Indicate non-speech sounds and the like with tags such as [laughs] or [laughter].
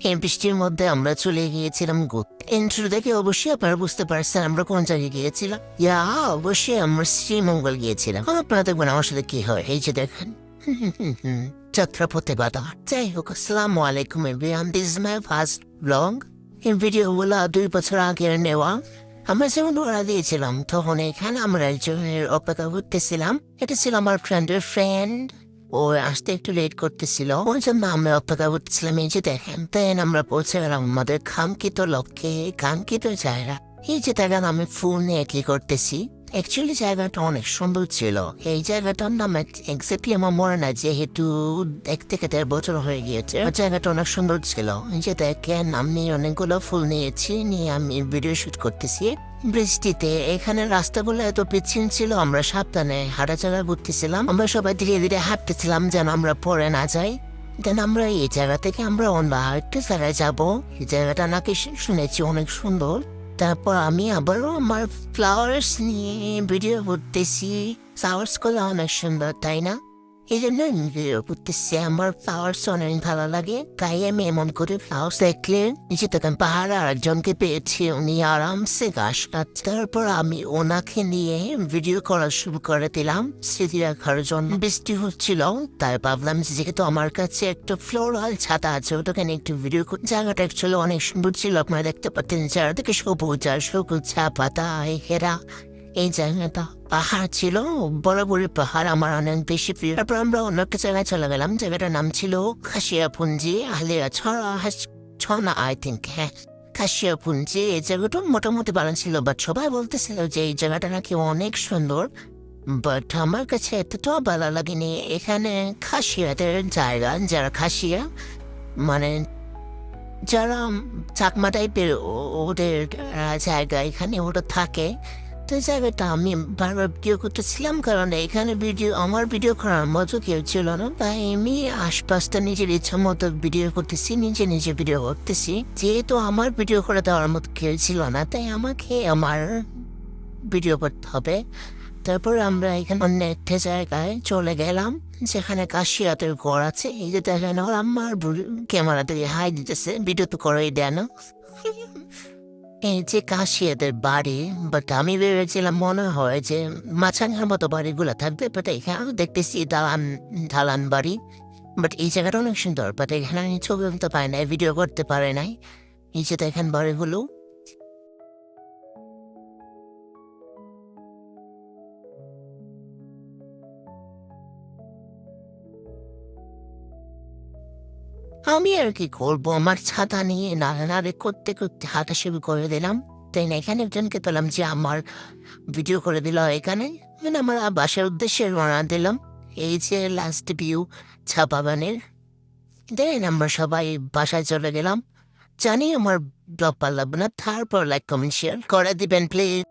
এই মধ্যে আমরা চলে গিয়েছিলাম ঘুরতে ইন্ট্রো দেখে অবশ্যই আপনারা বুঝতে পারছেন আমরা কোন জায়গায় গিয়েছিলাম। ইয়া, অবশ্যই আমরা শ্রীমঙ্গল গিয়েছিলাম। আপনারা দেখবেন আমার সাথে কি হয়? এই যে দেখেন। [laughs] যাত্রাপথে বাধা যাই হোক, আসসালামু আলাইকুম everyone this my first blog এই ভিডিওগুলো দুই বছর আগের নেওয়া। আমরা যেমন ওরা দিয়েছিলাম, তখন এখানে আমরা একজনের অপেক্ষা করতেছিলাম। এটা ছিল আমার ফ্রেন্ডের ফ্রেন্ড ও আসতে একটু লেট করতেছিল। ওই জন্য আমরা অপেক্ষা করতেছিলাম, এই যে দেখেন, দেন আমরা পৌঁছে গেলাম আমাদের খামকিত লক্ষ্যে কাঙ্ক্ষিত জায়গা। এই যে দেখেন, আমি ফোন নিয়ে কি করতেছি। অ্যাকচুয়ালি জায়গাটা অনেক সুন্দর ছিল। এই জায়গাটার নাম এক্সাক্টলি আমার মনে না যেহেতু এক থেকে দেড় বছর হয়ে গিয়েছে। জায়গাটা অনেক সুন্দর ছিল। যে দেখেন, আমি অনেকগুলো ফুল নিয়েছি, নিয়ে আমি ভিডিও শুট করতেছি। বৃষ্টিতে এখানে রাস্তাগুলো এত পিচ্ছিল ছিল, আমরা সাবধানে হাঁটাচলা করতেছিলাম। আমরা সবাই ধীরে ধীরে হাঁটতেছিলাম যেন আমরা পড়ে না যাই। দেন আমরা এই জায়গা থেকে আমরা অন্য আরেকটা জায়গায় যাব। এই জায়গাটা নাকি শুনেছি অনেক সুন্দর। তারপর আমি আবারও আমার ফ্লাওয়ার্স নিয়ে ভিডিও করতেছি। ফ্লাওয়ার্সগুলো অনেক সুন্দর, তাই না? এই জন্য করতেছি আমার ফ্লাওয়ার্স অনেক ভালো লাগে তাই আমি এমন করে ফ্লাওয়ার্স দেখলে নিচে তখন পাহাড়ে আরেকজনকে পেয়েছি উনি আরামসে গাছ কাটছে তারপর আমি ওনাকে নিয়ে ভিডিও করা শুরু করে দিলাম স্মৃতি রাখার জন্য বৃষ্টি হচ্ছিল তাই ভাবলাম যেহেতু আমার কাছে একটা ফ্লোরাল ছাতা আছে ওটাকে নিয়ে একটু ভিডিও জায়গাটা অ্যাকচুয়ালি অনেক সুন্দর ছিল আপনারা দেখতে পাচ্ছেন চারদিকে সবুজ আর সবুজ চা পাতা ঘেরা এই জায়গাটা পাহাড় ছিল, বড় পাহাড় আমার অনেক বেশি প্রিয়। তারপর আমরা অন্য একটা জায়গায় চলে গেলাম, জায়গাটার নাম ছিল খাসিয়াপুঞ্জি আলিয়া ছড়া ছনা আই থিঙ্ক হ্যাঁ। খাসিয়াপুঞ্জি এই জায়গাটা মোটামুটি ভালো ছিল বাট সবাই বলতেছিল যে এই জায়গাটা নাকি অনেক সুন্দর বাট আমার কাছে এতটাও ভালো লাগেনি। এখানে খাসিয়াদের জায়গা, যারা খাসিয়া মানে যারা চাকমা টাইপের ওদের জায়গা এখানে ওটা থাকে এই জায়গাটা আমি বারবার ভিডিও করতেছিলাম, কারণ এখানে ভিডিও আমার ভিডিও করার মতো কেউ ছিল না। তাই আমি আশপাশটা নিজের ইচ্ছা মতো ভিডিও করতেছি, নিজে নিজে ভিডিও করতেছি। যেহেতু আমার ভিডিও করে দেওয়ার মতো কেউ ছিল না, তাই আমাকে আমার ভিডিও করতে হবে। তারপর আমরা এখানে অন্য একটা জায়গায় চলে গেলাম, যেখানে কাশিয়াতের ঘর আছে। এই যে দেখেন আমার ক্যামেরা থেকে হাই দিতেছে ভিডিও তো করেই দেয় না এই যে কাশিয়াদের বাড়ি বাট আমি ভেবেছিলাম মনে হয় যে মাছাঙ্গার মতো বাড়িগুলো থাকবে বাট এখানে দেখতেছি দালান ঢালান বাড়ি বাট এই জায়গাটা অনেক সুন্দর বাট এখানে আমি ছবি তুলতে পারি নাই ভিডিও করতে পারে নাই। এই যে দেখেন বাড়িগুলো। আমি আর কি করব? আমার ছাতা নিয়ে নাড়ানাড়ি করতে করতে হাঁটা শুরু করে দিলাম। তাই না? এখানে একজনকে পেলাম যে আমার ভিডিও করে দিল এখানে। মানে আমার বাসার উদ্দেশ্যে রওনা দিলাম। এই যে লাস্ট ভিউ বাগানের দেন আমরা সবাই বাসায় চলে গেলাম। জানি আমার ব্লগ পারলাম না, তারপর লাইক কমেন্ট শেয়ার করে দিবেন প্লিজ